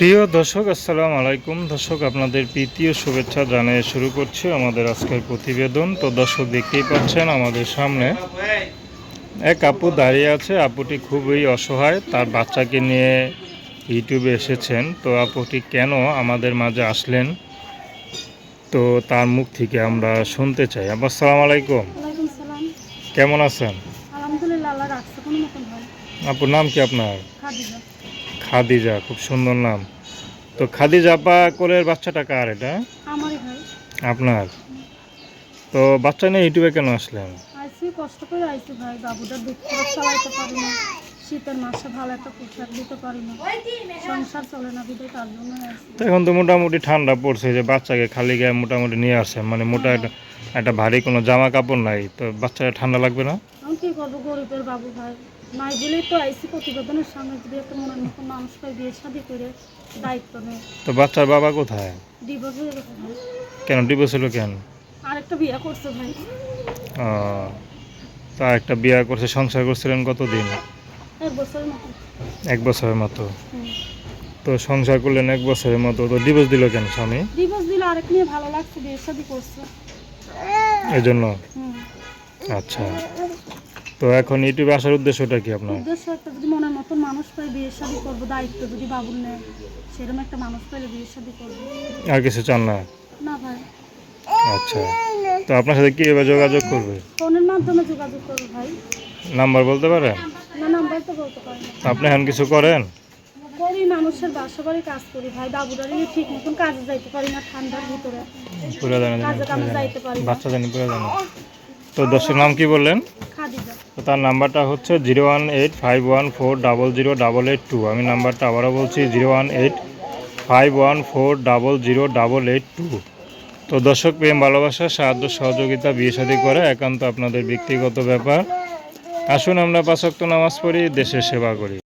প্রিয় দর্শক আসসালাম আলাইকুম। দর্শক আপনাদের প্রীতীয় শুভেচ্ছা জানিয়ে শুরু করছি আমাদের আজকের প্রতিবেদন। তো দর্শক দেখতেই পাচ্ছেন আমাদের সামনে এক আপু দাঁড়িয়ে আছে। আপুটি খুবই অসহায় তার বাচ্চাকে নিয়ে ইউটিউবে এসেছেন। তো আপুটি কেন আমাদের মাঝে আসলেন? তো তার মুখ থেকে আমরা শুনতে চাই। আপু আসসালামু আলাইকুম। কেমন আছেন? আলহামদুলিল্লাহ আপুর নাম কি আপনার? খাদিজা খুব সুন্দর নাম। তো খাদিজা আপা কোলের বাচ্চাটা কার এটা? আপনার? তো বাচ্চা নিয়ে ইউটিউবে কেন আসলেন? আইসি কষ্ট করে আইসি ভাই। বাবুটার দুধ চালাইতে পারি না। শীতের মাসে ভালো একটা পোশাক দিতে পারি না। সংসার চলে না বিদায় তার জন্য তো এখন তো মোটামুটি ঠান্ডা পড়ছে যে বাচ্চাকে খালি গায়ে মোটামুটি নিয়ে আসে মানে মোটা একটা একটা ভারী কোনো জামা কাপড় নাই। তো বাচ্চাটা ঠান্ডা লাগবে না? আমি কি করব? গরিবের বাবু ভাই। তো আইসি প্রতিবেদনের সামনে যদি একটা মনের মতো মানুষ পাই বিয়ে শাদি করে দায়িত্ব নেই তো বাচ্চার বাবা কোথায়? ডিভোর্স হয়ে গেছে। ভাই কেন ডিভোর্স হলো কেন? আরেকটা বিয়ে করছে ভাই। ও, তা একটা বিয়ে করছে সংসার করছিলেন কতদিন? এক বছরের মতো। এক বছরের মতো। তো সংসার করলেন এক বছরের মতো তো ডিভোর্স দিল কেন স্বামী? ডিভোর্স দিলে আরেক নিয়ে ভালো লাগছে বিয়ে শাদি করছে। এই জন্য আচ্ছা। তো এখন ইউটিউবে আসার উদ্দেশ্যটা কি আপনার? উদ্দেশ্য একটা যদি মনের মতন মানুষ পাই বিয়ে শাদি করব দায়িত্ব যদি বাবুর নেয় সেরকম একটা মানুষ পাইলে বিয়ে শাদি করব। আর কিছু চান না? না ভাই। আচ্ছা। তো আপনার সাথে কীভাবে যোগাযোগ করবে? ফোনের মাধ্যমে যোগাযোগ করব ভাই। নাম্বার বলতে পারেন? না নাম্বার তো বলতে পারি না। আপনি এখন কিছু করেন? করি মানুষের বাসা বাড়ি কাজ করি ভাই। বাবুরারি ঠিক মতন কাজে যাইতে পারি না ঠান্ডার ভিতরে। পুরো জানেন কাজে কামে যাইতে পারি না। বাচ্চা জানি পুরো জানেন তো দর্শক নাম কি বললেন? তার নাম্বারটা হচ্ছে zero one eight five one four double zero double eight two. আমি নাম্বারটা আবারও বলছি, zero one eight five one four double zero double eight two. তো দর্শক, প্রেম, ভালোবাসা, সাহায্য, সহযোগিতা, বিয়ে শাদী করে একান্ত আপনাদের ব্যক্তিগত ব্যাপার। আসুন আমরা পাঁচক্ত নামাজ পড়ি, দেশের সেবা করি।